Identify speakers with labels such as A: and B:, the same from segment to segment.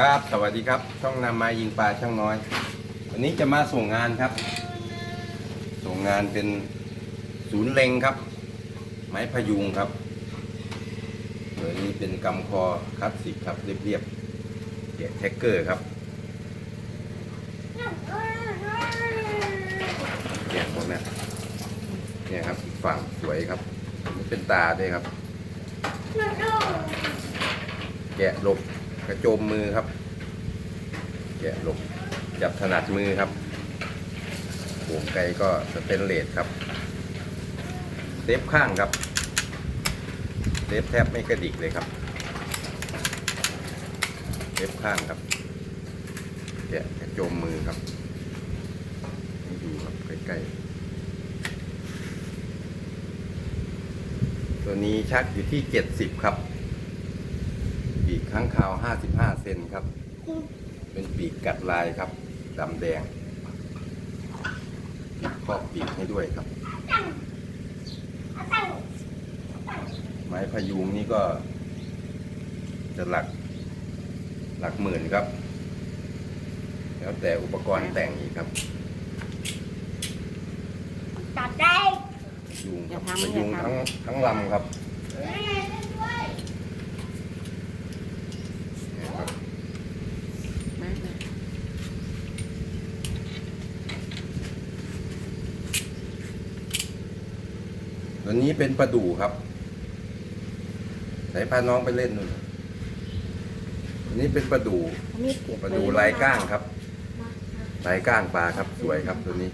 A: ครับ สวัสดีครับ ช่องนำมายิงปลาช่างน้อย วันนี้จะมาส่งงานครับ ส่งงานเป็นศูนย์เล็งครับ ไม้พยุงครับตัวนี้เป็นกำคอคลาสสิกครับ เรียบๆแกะแท็กเกอร์ครับแกะหมดนะเนี่ยครับอีกฝั่งสวยครับนี่เป็นตาด้วยครับ แกะหลบ กระโจมมือครับแกะหลบจับถนัดมือครับห่วงไกลก็สเตนเลสครับเทปข้างครับเทปแทบไม่กระดิกเลยครับเทปข้างครับแกะกระโจมมือครับให้ดูครับใกล้ๆตัวนี้ชักอยู่ที่ 70 ครับ ปีกข้างขาว 55 เซนครับ เป็นปีกกัดลายครับดำแดงครอบปีกให้ด้วยครับ ไม้พยุงนี่ก็ จะหลักหลักหมื่นครับ แล้วแต่อุปกรณ์แต่งอีกครับ
B: ตัดได้
A: พยุงครับ
C: อย่าทำ
A: พยุง
C: อย่าทำ
A: ทั้งทั้งลำครับเนี่ยครับ
C: มามา
A: ตัวนี้เป็นปลาดูครับไหนพาน้องไปเล่นนู่นอันนี้เป็นปลาดู
C: อันนี้เก็บ
A: ปลาดูลายก้างครับลายก้างปลาครับ สวยครับตัวนี้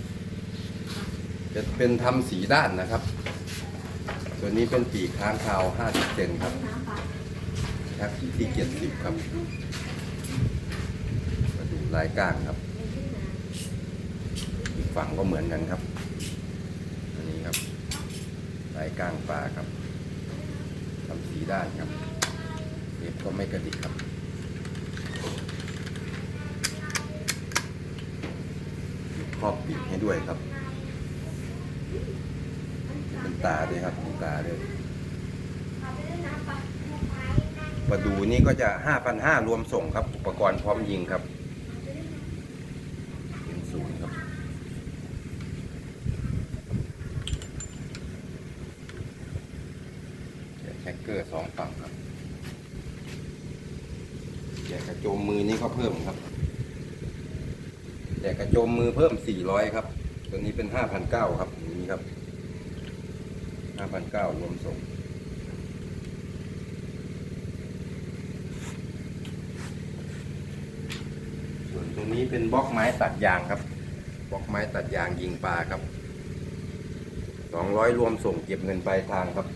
A: จะเป็นทำสีด้านนะครับ ตัวนี้เป็นปีกค้างคาว50เซนครับครับที่เกียรติครับปลาดูลายก้างครับ อีกฝั่งก็เหมือนกันครับ ลายก้างปลาครับทำสีด้านครับเล็บก็ไม่กระดิกครับครอบปีกให้ด้วยครับเป็นตาด้วยครับมีตาด้วยมาดูนี่ก็จะห้าพันห้ารวมส่งครับ อุปกรณ์พร้อมยิงครับ เป็นศูนย์ครับ แกะแท็ก เกอร์สองฝั่งครับแกกระโจมมือนี่ก็เพิ่มครับแจกกระโจมมือเพิ่ม400ครับ ตัวนี้เป็น5,900ครับอย่างนี้ครับ5,900รวมส่งส่วนตัวนี้เป็นบล็อกไม้ตัดยางครับบล็อกไม้ตัดยางยิงปลาครับ200รวมส่งเก็บเงินปลายทางครับ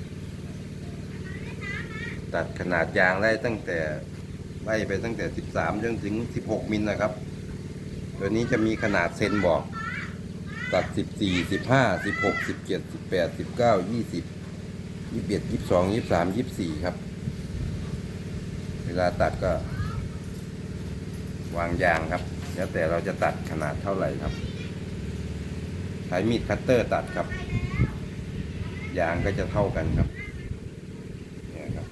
A: ตัดขนาดยางได้ตั้งแต่ไล่ไปตั้งแต่ 13 จนถึง 16 มิลนะครับ ตัวนี้จะมีขนาดเซนบอก ตัด 14 15 16 17 18 19 20 21 22 23 24 ครับ เวลาตัดก็ วางยางครับ แล้วแต่เราจะตัดขนาดเท่าไหร่ครับ ใช้มีดคัตเตอร์ตัดครับ ยางก็จะเท่ากันครับเนี่ยครับ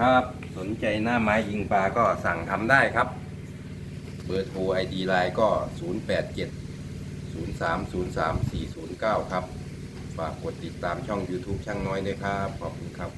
A: ครับ สนใจหน้าไม้ยิงปลาก็สั่งทำได้ครับ เบอร์โทรไอดีไลน์ก็ 087 0303 409 ครับ ฝากกดติดตามช่อง YouTube ช่างน้อยด้วยครับ ขอบคุณครับ